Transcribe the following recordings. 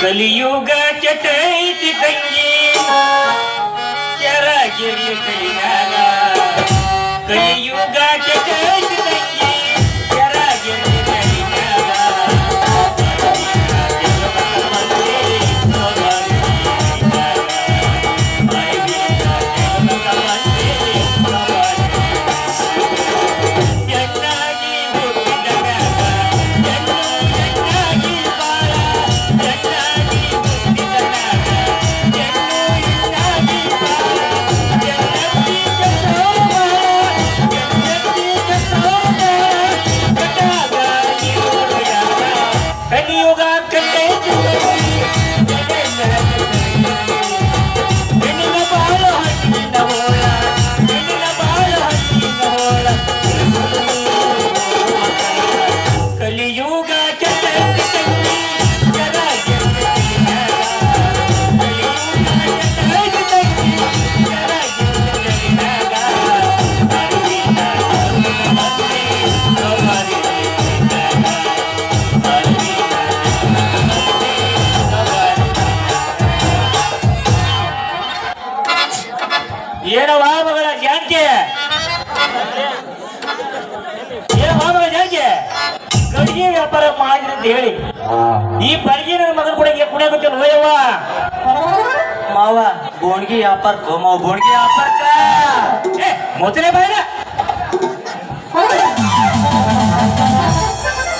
ಕಲಿಯುಗ ಕೆಟ್ಟೈತಿ ತಂಗಿ ಕೆರಗಿರಿ ಕೈಯಾಗ ಕಲಿಯುಗ ಕೆಟ್ಟೈತಿ ಏನವ ಮಗಳ ಜಾಂಕೆ ಏನ ಮಗಳ ಜಾಂಕೆ ಗಡಿಗೆ ವ್ಯಾಪಾರ ಮಾಡಿದ್ರಿ ಅಂತ ಹೇಳಿ. ಈ ಪರಿಗಿ ನನ್ನ ಮಗನ ಕೂಡ ಹಿಂಗೆ ಕುಣಿಯ ಗೊತ್ತಿಲ್ಲ ಹೋಯವ್ವ. ಮಾವ ಬೋಣ್ಗಿ ವ್ಯಾಪಾರ ಮಾವ ಬೋಣ್ಗಿ ವ್ಯಾಪಾರಕ್ಕ ಏ ಮೊದಲೇ ಬಾಯ್ರ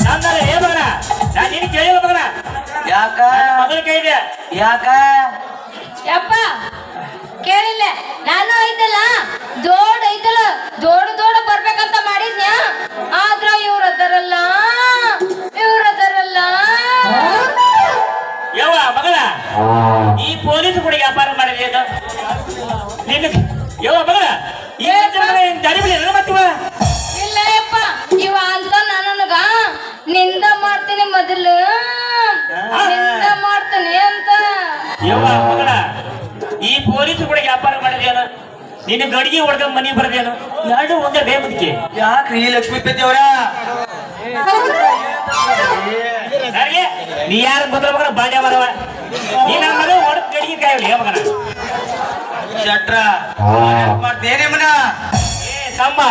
ನಂದಲ್ಲ ಏ ಮಗನ ನಾನು ನಿನ್ ಕೇಳಿಲ್ಲ ಮಗನ. ಯಾಕ? ಮಗನ ಕೇಳಿದೆ ಯಾಕ? ಯಪ್ಪ ಕೇಳಿಲ್ಲ. ನಾನು ಐತಲ್ಲ ದೊಡ್ಡ ಐತಲ್ಲ ದೊಡ್ಡ ದೊಡ್ಡ ಬರ್ಬೇಕಂತ ಮಾಡಿದ್ನ. ಆದ್ರ ಇವ್ರ ಅದರಲ್ಲ ಇವ್ರ ಅದರಲ್ಲ ಯವ್ವ ಮಗಳ ಈ ಪೊಲೀಸ್ ಕೂಡ ವ್ಯಾಪಾರ ಮಾಡಿದೆ ಏನು? ನಿನ್ನ ಯವ್ವ ಮಗಳ ಈ ದಾರಿ ಬಿಡಿ ಮತ್ತವ ಇಲ್ಲ ಯಪ್ಪ ಇವ ಅಂತ ನನಗ ನಿಂದ ಮಾಡ್ತೀನಿ ಮೊದಲು. ನಿಂದ ಮಾಡ್ತೀನಿ ಅಂತ. ಯವ್ವ ಮಗಳ ಈ ಪೊಲೀಸ್ ಕೂಡ ವ್ಯಾಪಾರ ನಿನ್ನ ಗಡಿಗೆ ಹೊಡೆದ ಮನೆ ಬರದೇನು ಎರಡು ಒಂದೇ ಬೇಮದಿಕೆ ಯಾಕ್ರಿ ಲಕ್ಷ್ಮೀಪತಿ ಅವ್ರ? ಅವರ ನೀ ಯಾರು ಬಂದ್ರ ಮಗನ? ಬಾಂಡ್ಯ ಬರವ ನೀನ್ ನನ್ನ ಮಗ ಹೊಡೆದ ಗಡಿಗೆ ಕಾಯಲಿ ಮಗನ? ಶಟ್ರ. ಮಾಡ್ತೇನೆ ಮನ ತಮ್ಮ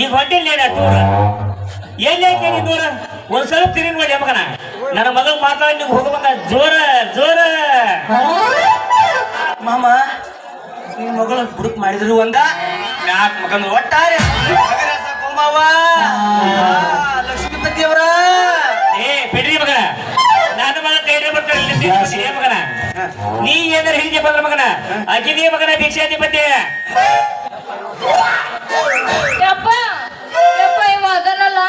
ಈಗ ಹೊಂಟಿಲ್ಲ ಟೂರ್ ಎಲ್ಲಿ ಐತೆ ನೀನ್ ದೂರ? ಒಂದ್ ಸ್ವಲ್ಪ ತಿರುಗಿ ನೋಡಿ ಮಗನ. ನನ್ನ ಮಗ ಮಾತಾಡಿ ನೀವು ಹೋಗುವಂಗ ಜೋರ ಜೋರ. ಮಗಳು ಹುಡುಕ್ ಮಾಡಿದ್ರು ಒಂದ ನಾಲ್ಕು ಮಗನ ಒಟ್ಟಾರೆ ಲಕ್ಷ್ಮೀಪತಿ ಅವರ ಏ ಬಿಡ್ರಿ ಮಗನ. ನಾನು ಮಗ ಬರ್ತಾರೆ ತಿರುಗಿ ಮಗನ. ನೀ ಏನಾರ ಹಿಂಗೆ ಬಂದ್ರ ಮಗನ? ಅಜಿದೇ ಮಗನ ಭಿಕ್ಷಾಧಿಪತಿ. ಯಪ್ಪ ಯಪ್ಪ ಇವ ಅದನ್ನಲ್ಲ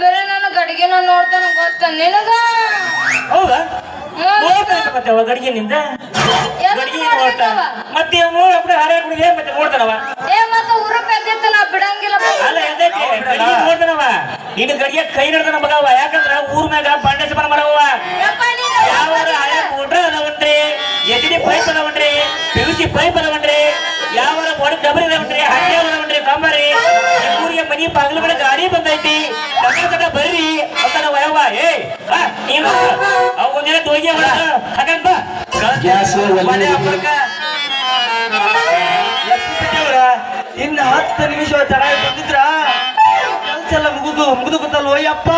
ಬೇರೆ ನನ್ನ ಗಡಿಗೆನ ನೋಡ್ತಾನ ಗೊತ್ತ ನಿನಗ? ಹೌದಾ? ಗಡಿಗೆ ನಿಂದ? ಗಡಿಗೆ ನೋಡ್ತಾ ನೋಡ್ತಿರ್ತಾವ? ಮತ್ತೆ ನೋಡಿ ಅಪ್ಪಡೆ ಕುಡಿದೆ ಮತ್ತೆ ನೋಡ್ತಾನವ ಏ ಮತ್ತ ಉರುಪ್ ಎದ್ದಿತ್ತು ನಾ ಬಿಡಂಗಿಲ್ಲ ಅಲ್ಲ ಎದೈತಿ ಗಡಿಗೆ ನೋಡ್ತಾನವ ನಿನ್ನ ಗಡಿಗೆ ಕೈ ಹಿಡ್ತಾನ ಮಗವ ಯಾಕಂದ್ರ ಊರ್ನಾಗ ಬಂಡೆ ಪಾಂಡೇಶ್ವರ ನೀನು ಯಾವ ಹಳೆ ಅದಾವನ್ರಿ ಪೈಪ್ ಅದವನ್ರಿ ಪಿ ಯು ಸಿ ಪೈಪ್ ಅದವನ್ರಿ ಯಾವ ಒಣ ಡಬರಿ ಅದವನ್ರಿ ಹಂಗೆ ಅದವನ್ರಿ ಕಂಬರಿ. ಊರಿಗೆ ಮನಿ ಬಾಗಿಲು ಮೇಲೆ ಗಾಡಿ ಬಂದೈತಿ ಕಟ ಕಟ ಬರ್ರಿ ಅಂತ ನಾವು ಯವ್ವ ಏ ಬಾ ನೀನು. ಅವು ಒಂದಿನ ದೋಗಿ ಹಾಕಂತ ಹಬ್ಬಕ್ಕ ಹತ್ತು ನಿಮಿಷ ತಡ ಬಂದಿದ್ರ ಕೆಲ್ಸ ಎಲ್ಲ ಮುಗಿದು ಮುಗಿದು ಗೊತ್ತಲ್ವ ಯಪ್ಪ